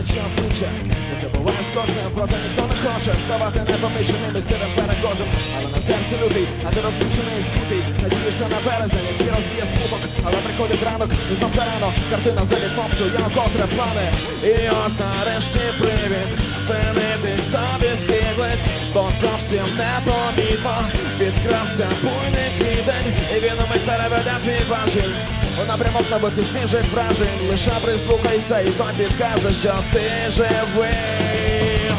значно вдвічі Не забуває з кожним, проте ніхто не хоче Ставати непоміченими серед перекожим Але на серці лютий, а ти розлючений і скутий Надієшся на березень, як ти розвіє смуток Але приходить ранок, і знов рано. Картина за попсу, я котре плани. І ось нарешті привід. Спинитись та біскиглить Бо зовсім не непомітно підкрався буйний квітень, і він умить переведе твій важіль. Напрямок набитих сніжих вражень, лише прислухайся і то підкаже, що ти живий.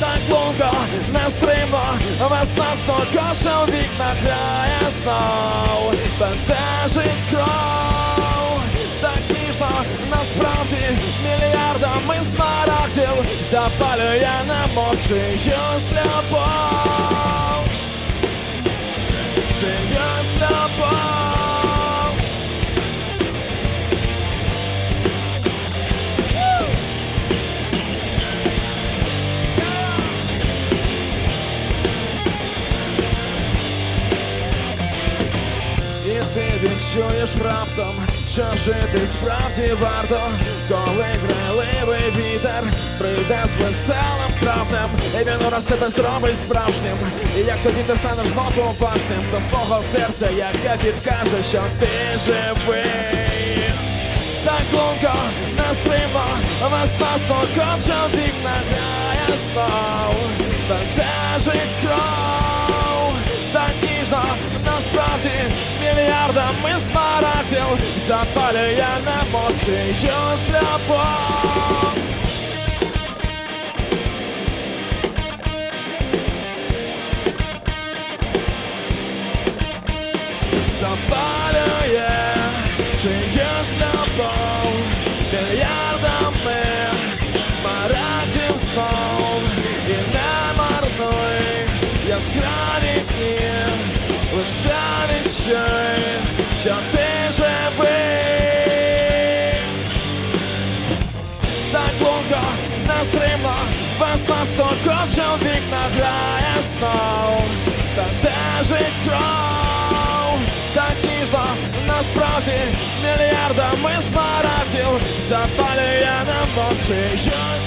Так лунко, нестримно, весна стокоша у вікнах грає знов, бентежить кров. Так ніжно, насправді, мільярдами смарагдів запалює немов чиюсь любов. Ти відчуєш раптом, що жити справді варто, коли грайливий вітер прийде з веселим травнем, і він ураз тебе зробить справжнім. І як тоді ти станеш знову уважним до свого серця, яке підкаже, що ти живий. Так лунко, нестримно, весна стокоча вікна грає знов, бентежить кров, мільярдами смарагдів запалює немов чиюсь любов. запалює чиюсь любов мільярдами смарагдів знов і не марнуй яскраві дні лише відчуй, що ти живий так лунко, нестримно, весна стокоча в вікнах грає знов, бентежить кров, так ніжно, насправді, мільярдами смарагдів запалює нам очі, щось.